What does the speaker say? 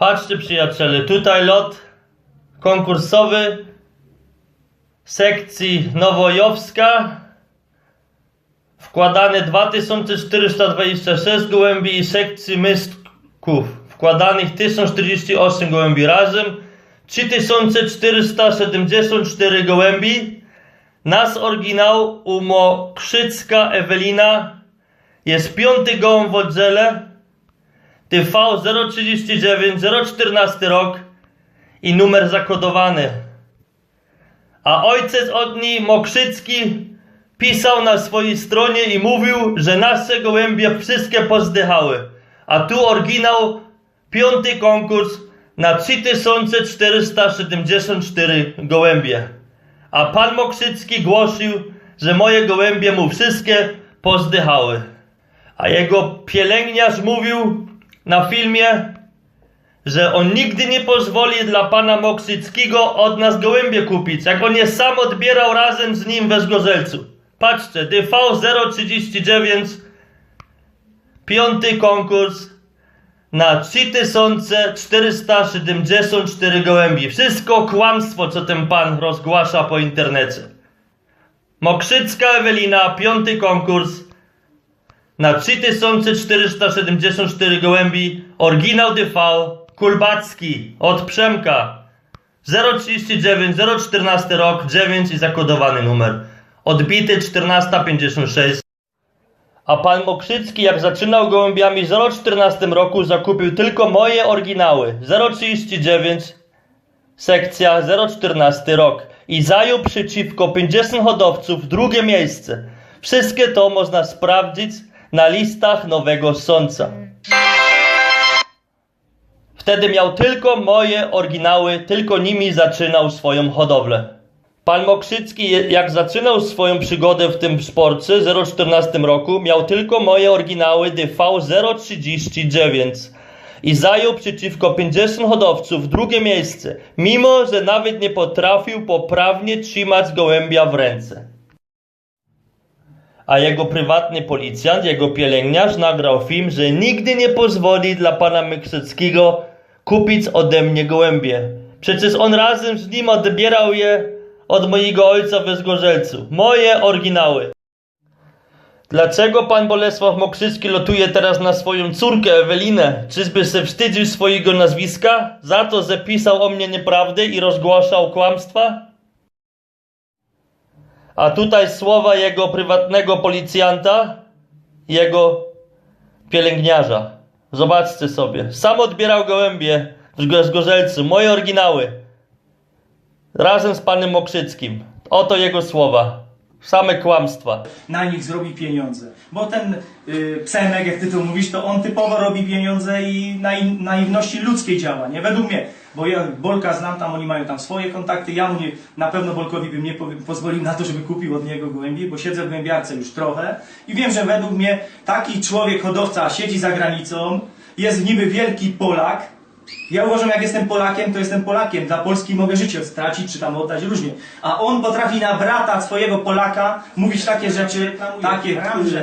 Patrzcie przyjaciele, tutaj lot konkursowy sekcji Nowojowska. Wkładane 2426 gołębi i sekcji mystków. Wkładanych 1048 gołębi razem. 3474 gołębi. Nas oryginał u Mokrzycka Ewelina. Jest piąty gołąb w oddziale. TV 039 014 rok i numer zakodowany. A ojciec od niej, Mokrzycki, pisał na swojej stronie i mówił, że nasze gołębie wszystkie pozdychały. A tu oryginał, piąty konkurs na 3474 gołębie. A pan Mokrzycki głosił, że moje gołębie mu wszystkie pozdychały. A jego pielęgniarz mówił na filmie, że on nigdy nie pozwoli dla pana Mokrzyckiego od nas gołębie kupić, jak on je sam odbierał razem z nim we Zgorzelcu. Patrzcie, DV 039, piąty konkurs na 3474 gołębi. Wszystko kłamstwo, co ten pan rozgłasza po internecie. Mokrzycka Ewelina, piąty konkurs na 3474 gołębi, oryginał DV, Kulbacki, od Przemka, 039, 014 rok, 9 i zakodowany numer, odbity 1456. A pan Mokrzycki, jak zaczynał gołębiami w 014 roku, zakupił tylko moje oryginały, 039, sekcja 014 rok i zajął przeciwko 50 hodowców drugie miejsce. Wszystkie to można sprawdzić na listach nowego sąca. Wtedy miał tylko moje oryginały, tylko nimi zaczynał swoją hodowlę. Pan Mokrzycki, jak zaczynał swoją przygodę w tym sporcie w 014 roku, miał tylko moje oryginały DV 039 i zajął przeciwko 50 hodowców drugie miejsce, mimo że nawet nie potrafił poprawnie trzymać gołębia w ręce. A jego prywatny policjant, jego pielęgniarz nagrał film, że nigdy nie pozwoli dla pana Mykrzyckiego kupić ode mnie gołębie. Przecież on razem z nim odbierał je od mojego ojca we Zgorzelcu. Moje oryginały. Dlaczego pan Bolesław Mokrzycki lotuje teraz na swoją córkę Ewelinę? Czyżby się wstydził swojego nazwiska? Za to, że pisał o mnie nieprawdę i rozgłaszał kłamstwa? A tutaj słowa jego prywatnego policjanta, jego pielęgniarza. Zobaczcie sobie. Sam odbierał gołębie w Zgo- Zgorzelcu, moje oryginały. Razem z panem Mokrzyckim. Oto jego słowa. Same kłamstwa. na nich zrobi pieniądze. Bo ten y, Przemek, jak ty to mówisz, to on typowo robi pieniądze i na naiwności ludzkiej działa, nie? Według mnie. Bo ja Bolka znam, tam oni mają tam swoje kontakty, ja mu nie, na pewno Bolkowi bym nie po, pozwolił na to, żeby kupił od niego gołębi, bo siedzę w głębiarce już trochę i wiem, że według mnie taki człowiek, hodowca siedzi za granicą, jest niby wielki Polak, ja uważam, jak jestem Polakiem, to jestem Polakiem. Dla Polski mogę życie stracić, czy tam oddać różnie. A on potrafi na brata swojego Polaka mówić takie rzeczy, takie, że